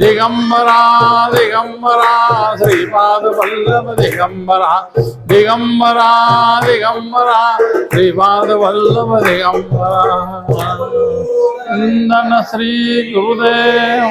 दिगंबरा दिगंबरा श्रीपाद वल्लभ दिगंबरा दिगंबरा दिगंबरा श्रीपाद वल्लभ दिगंबरा। वंदन श्री गुरुदेव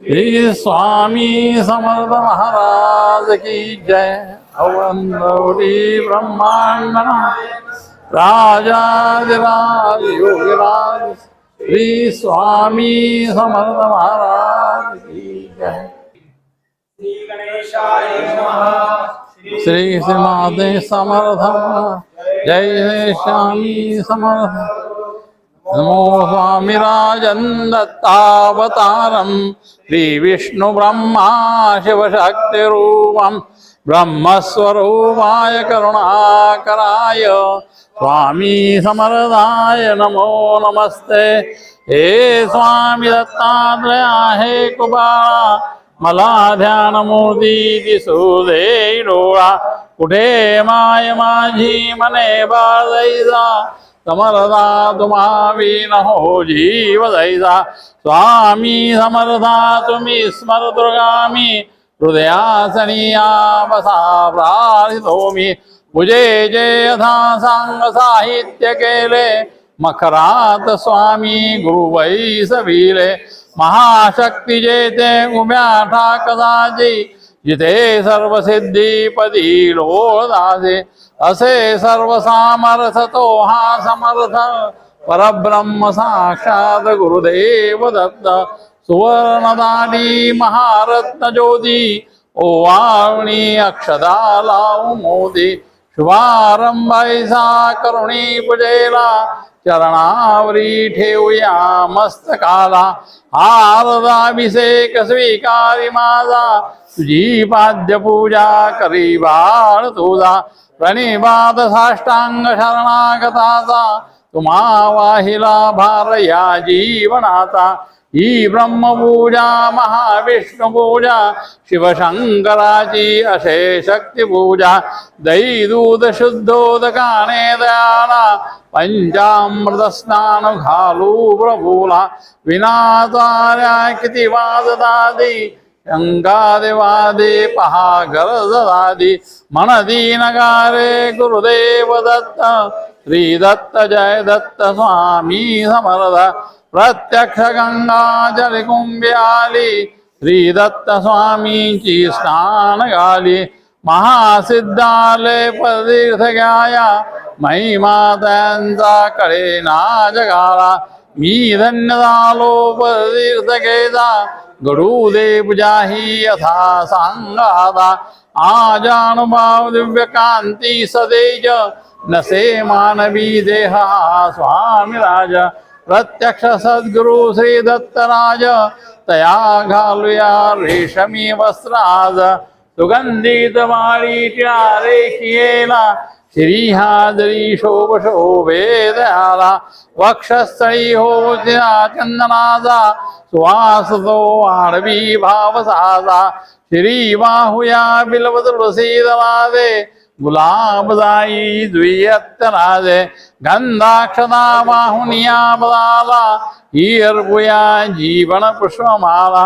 श्री स्वामी समर्थ महाराज की जय। अवंदौरी ब्रह्मांडना राजाधिराज योगिराज श्री स्वामी समर्थ महाराज जय। श्री गणेशाय नमः श्री श्रीमाते समर्थ जय जय श्यामी समर्थ। नमो स्वामी राजन् दत्तावतारं श्रीविष्णु ब्रह्मस्वरूपाय करुणाकराय स्वामी समर्दाय नमो नमस्ते। हे स्वामी दत्तात्रया हे कुबाळा मला ध्यान मोदी दिसू दे डोळा। कुठे माय माझी मने बाळैजा समर्था तुम्हा विन हो जीव दैजा स्वामी समर्था तुम्ही स्मरदुर्गामी हृदयासनिया बसा प्रार्थितो मी पूजे जे यथा सांग साहित्य केले मखरात स्वामी गुरुवै सविले महाशक्ती जेते उभ्या ठाकदाजी जिथे सर्व सिद्धी लोळदासे असे सर्व सामर्थ तो हा समर्थ। परब्रह्म साक्षात गुरुदेव दत्त सुवर्णदानी महारत्न ज्योती ओवाळणी अक्षदा लावू मोदी शुभारंभाईसा करुणी पूजेला चरणावरी ठेवूया मस्तकाला आरदाभिषेक स्वीकारी माझा तुझी पाद्य पूजा करी बाळ तुझा प्रणिबाद साष्टांग शरणागताचा तुम्हा वाहिला भार या जीवनाचा ही ब्रह्मपूजा महाविष्णू पूजा शिवशंकराची असे शक्ती दही दूध शुद्धोदकाने दयाला पंचामृत घालू प्रभूला विनाचार्या किती वाजदादी शंकादिवादी पहा गरज दादी मन गुरुदेव दत्त श्री दत्त जय दत्त स्वामी समर्थ प्रत्यक्ष गंगा जल कुंभी आली श्री दत्त स्वामीची स्नान घाली महासिद्धालय पदतीर्थ गाया महिमा त्यांचा कळे ना जगाला मी धन्य झालो पदतीर्थ घेजा गडू जाही यथा सांगाता आजानुभाव दिव्य कांती सदेज नसे मानवी देहा स्वामी राजा प्रत्यक्ष सद्गुरु श्री दत्तराज तया घालूया रेशमी वस्त्राज सुगंधित माळी रेखियेला श्री हादरी शोभ शोभे दयाला वक्षस्थळी हो चंदनाचा सुवास तो आडवी भाव साजा श्री बाहुया बिलव तुळसी दे गुलाब जाई द्वियत्त राजे गंधाक्षदा वाहुनिया बदाला ही अर्पुया जीवन पुष्पमाला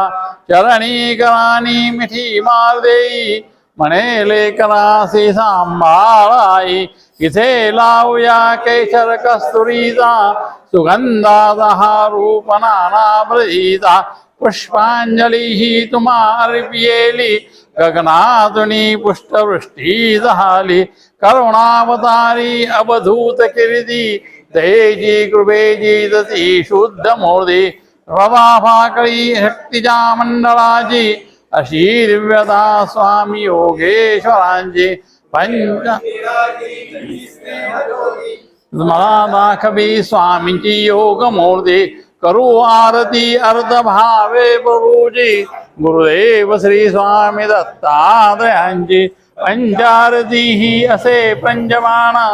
चरणी करानी मिठी मार देई म्हणे लेकरासी सांभाळाई इथे लावूया केशर कस्तुरीचा सुगंधाचा हा रूप नाना ब्रजीचा पुष्पांजली ही तुम्हा अर्पियेली गगनातुनी पुष्टवृष्टी झाली करुणावतारी अवधूत किर्दी. दयेची कृपेची तती शुद्ध रवा फाकळी शक्तीच्या मंडळाची अशी दिव्यता स्वामी योगेश्वरांची पंच मला दाखवी स्वामींची योग मूर्ती. करू आरती अर्ध भावे प्रभूजी। गुरुदेव श्री स्वामी दत्तात्रयांची पंचारती ही असे पंचमाना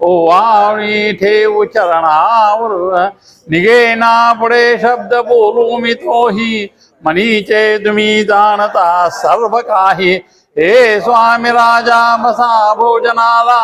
ओवाळी ठेवू चरणावर निघेना पुढे शब्द बोलू मी तोही। मनीचे तुम्ही जाणता सर्व काही हे स्वामी राजा बसा भोजनाला।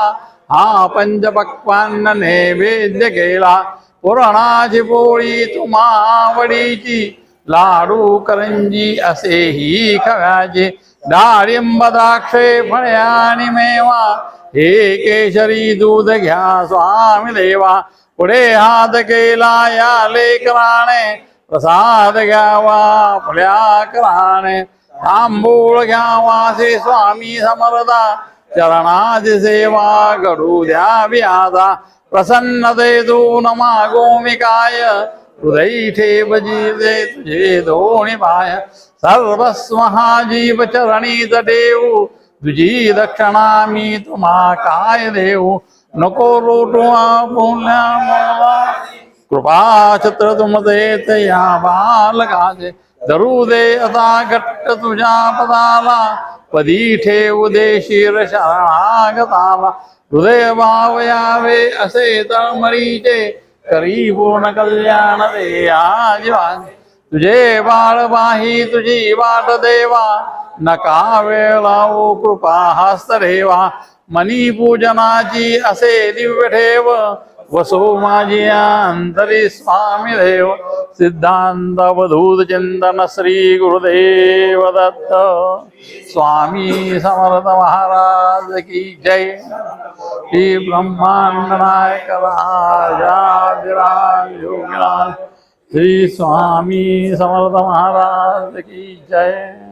हा पंचपक्वान्न नैवेद्य केला। पुराणाची पोळी तुमावडीची. लाडू करंजी असेही खव्याचे. डाळिंब द्राक्षे फळे आणि मेवा. हे केशरी दूध घ्या स्वामी देवा. पुढे हात केला या लेकराने. प्रसाद घ्यावा आपल्या कराने. तांबूळ घ्यावा से स्वामी समर्था. चरणाची सेवा घडू द्या आता प्रसन्नतेतून मागो मी काय हृदय ठेव जीवे तुझे दोन्ही पाय सर्वस्व हा तुझी मी तुम्हा काय देव नको लोटू आपुल्या मला कृपा छत्र तुम तया या बालकाचे। धरू दे आता घट्ट तुझ्या पदाला। पदी ठेवू दे शिर शरणागताला हृदय भावयावे असे तळमळीचे करी पूर्ण कल्याण दे आजीवन तुझे बाळ बाही तुझी वाट देवा. नका वेळ कृपा हस्त देवा मनी पूजनाची असे दिव्य ठेव. वसो माझी अंतरी स्वामी देव सिद्धांत अवधूत चिंतन श्री गुरुदेव दत्त। स्वामी समर्थ महाराज की जय। श्री ब्रह्मांड नायक राजाधिराज श्री स्वामी समर्थ महाराज की जय।